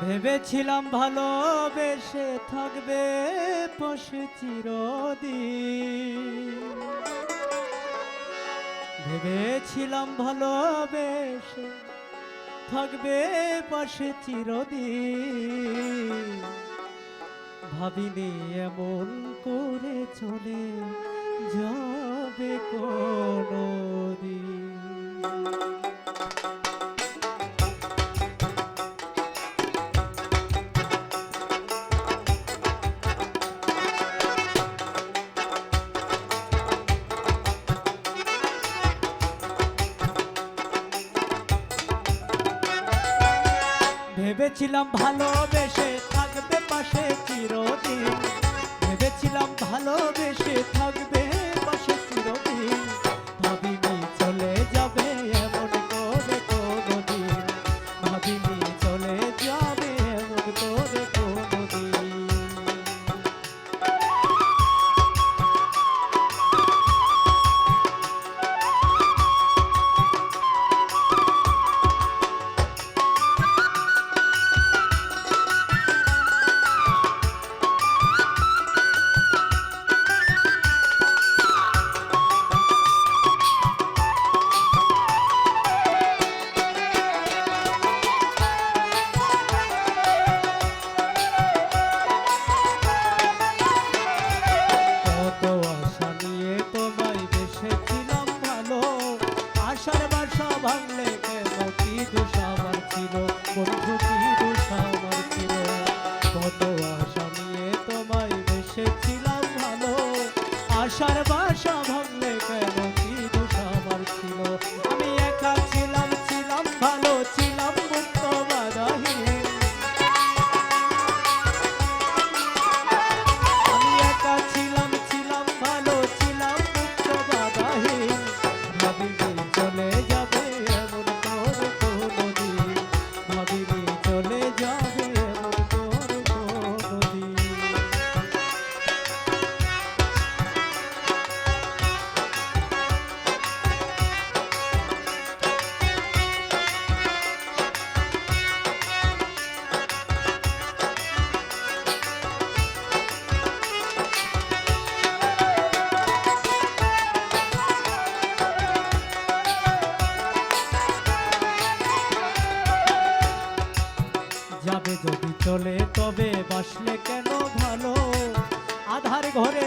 ভেবেছিলাম ভালোবেসে থাকবে পাশে চিরদিন। ভেবেছিলাম ভালোবেসে থাকবে পাশে চিরদিন। ভাবিনি এমন করে চলে যাবে কোনদিন। ভেবেছিলাম ভালোবেসে থাকবে পাশে চিরদিন। ভেবেছিলাম ভালোবেসে থাকবে চলে তবে বাসলে কেন ভালো? আধার ঘরে